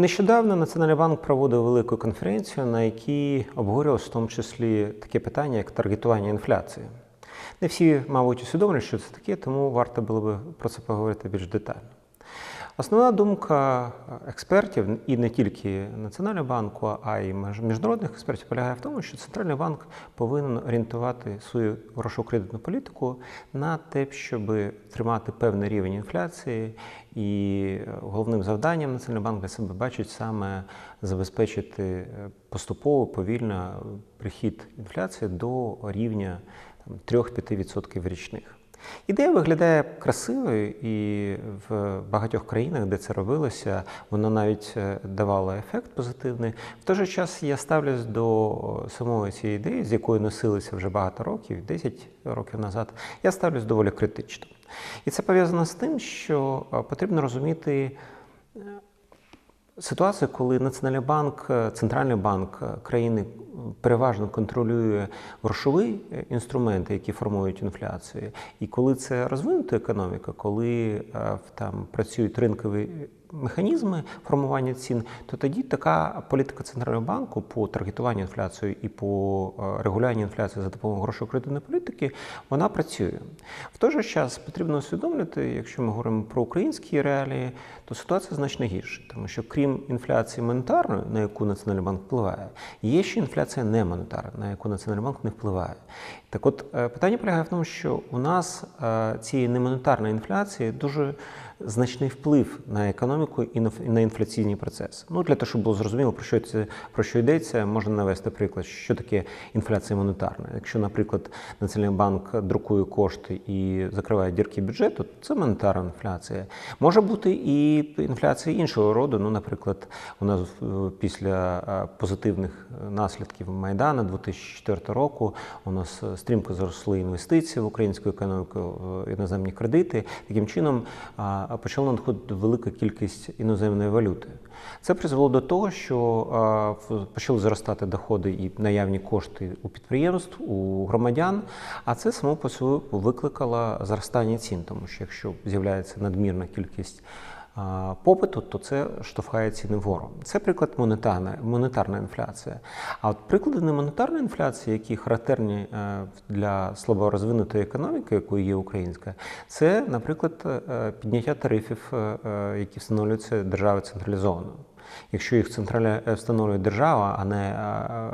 Нещодавно Національний банк проводив велику конференцію, на якій обговорювалося в тому числі таке питання, як таргетування інфляції. Не всі, мабуть, усвідомлюють, що це таке, тому варто було би про це поговорити більш детально. Основна думка експертів, і не тільки Національного банку, а й міжнародних експертів, полягає в тому, що центральний банк повинен орієнтувати свою грошово-кредитну політику на те, щоб тримати певний рівень інфляції, і головним завданням Національний банк для себе бачить саме забезпечити поступово повільно прихід інфляції до рівня 3-5% річних. Ідея виглядає красивою, і в багатьох країнах, де це робилося, вона навіть давала ефект позитивний. В той же час я ставлюсь до самої цієї ідеї, з якою носилися вже багато років, 10 років назад. Я ставлюсь доволі критично. І це пов'язано з тим, що потрібно розуміти. Ситуація, коли Національний банк, центральний банк країни переважно контролює грошові інструменти, які формують інфляцію, і коли це розвинута економіка, коли там працюють ринкові механізми формування цін, то тоді така політика центрального банку по таргетуванню інфляції і по регулюванню інфляції за допомогою грошово-кредитної політики, вона працює. В той же час потрібно усвідомлювати, якщо ми говоримо про українські реалії, то ситуація значно гірша, тому що крім інфляції монетарної, на яку Національний банк впливає, є ще інфляція немонетарна, на яку Національний банк не впливає. Так от питання полягає в тому, що у нас цієї немонетарної інфляції дуже значний вплив на економіку і на інфляційні процеси. Ну для того, щоб було зрозуміло, про що це про що йдеться, можна навести приклад, що таке інфляція монетарна. Якщо, наприклад, Національний банк друкує кошти і закриває дірки бюджету, це монетарна інфляція. Може бути і інфляція іншого роду. Ну, наприклад, у нас після позитивних наслідків Майдану 2004 року у нас стрімко зросли інвестиції в українську економіку, іноземні кредити. Таким чином почала надходити велика кількість іноземної валюти. Це призвело до того, що почали зростати доходи і наявні кошти у підприємств, у громадян. А це само по собі викликало зростання цін, тому що якщо з'являється надмірна кількість попиту, то це штовхає ціни вгору. Це приклад монетарна, монетарна інфляція. А от приклади немонетарної інфляції, які характерні для слаборозвинутої економіки, якою є українська, це, наприклад, підняття тарифів, які встановлюються державою централізовано. Якщо їх центральна встановлює держава, а не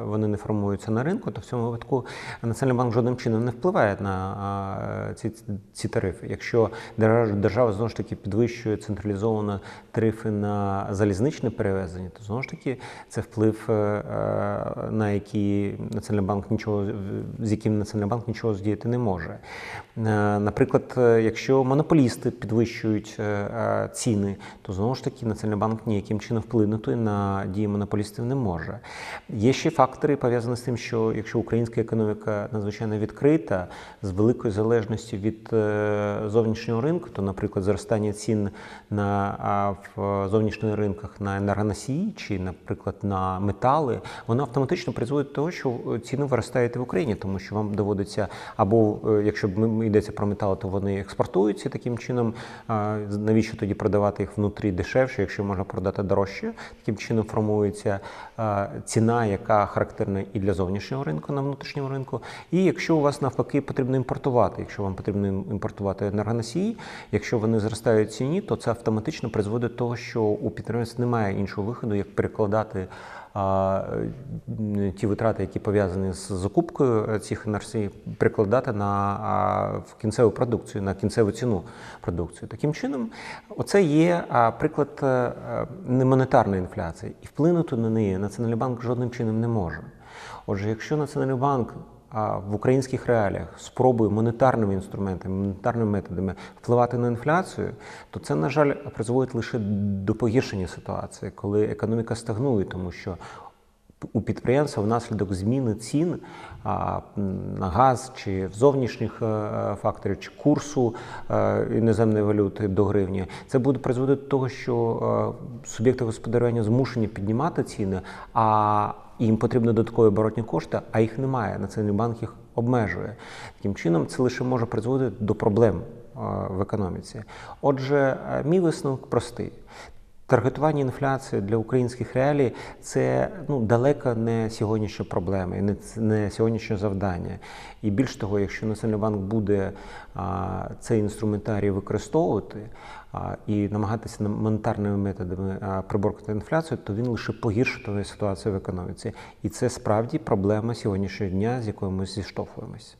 вони не формуються на ринку, то в цьому випадку Національний банк жодним чином не впливає на ці ці тарифи. Якщо держава знову ж таки підвищує централізовано тарифи на залізничне перевезення, то знову ж таки це вплив, на який Національний банк нічого з яким Національний банк нічого здіяти не може. Наприклад, якщо монополісти підвищують ціни, то знову ж таки Національний банк ніяким чином вплине вплинути на дії монополістів не може. Є ще фактори пов'язані з тим, що якщо українська економіка надзвичайно відкрита, з великою залежністю від зовнішнього ринку, то, наприклад, зростання цін на в зовнішніх ринках на енергоносії чи, наприклад, на метали, воно автоматично призводить до того, що ціни виростають в Україні, тому що вам доводиться, або якщо йдеться про метали, то вони експортуються таким чином. Навіщо тоді продавати їх внутрі дешевше, якщо можна продати дорожче? Таким чином формується ціна, яка характерна і для зовнішнього ринку на внутрішньому ринку. І якщо у вас навпаки потрібно імпортувати, якщо вам потрібно імпортувати енергоносії, якщо вони зростають в ціні, то це автоматично призводить до того, що у підприємств немає іншого виходу, як перекладати ті витрати, які пов'язані з закупкою цих енергій, прикладати на кінцеву продукцію, на кінцеву ціну продукції. Таким чином, оце є приклад немонетарної інфляції, і вплинути на неї Національний банк жодним чином не може. Отже, якщо Національний банк в українських реаліях спробує монетарними інструментами, монетарними методами впливати на інфляцію, то це, на жаль, призводить лише до погіршення ситуації, коли економіка стагнує, тому що у підприємства внаслідок зміни цін на газ чи в зовнішніх факторів, чи курсу іноземної валюти до гривні, це буде призводити до того, що суб'єкти господарювання змушені піднімати ціни, а їм потрібно додаткові оборотні кошти, а їх немає. Національний банк їх обмежує. Таким чином, це лише може призводити до проблем в економіці. Отже, мій висновок простий. Таргетування інфляції для українських реалій це ну далеко не сьогоднішня проблема і не, не сьогоднішнє завдання. І більш того, якщо Національний банк буде а, цей інструментарій використовувати а, і намагатися на- монетарними методами а, приборкати інфляцію, то він лише погіршитиме ситуацію в економіці. І це справді проблема сьогоднішнього дня, з якою ми зіштовхуємося.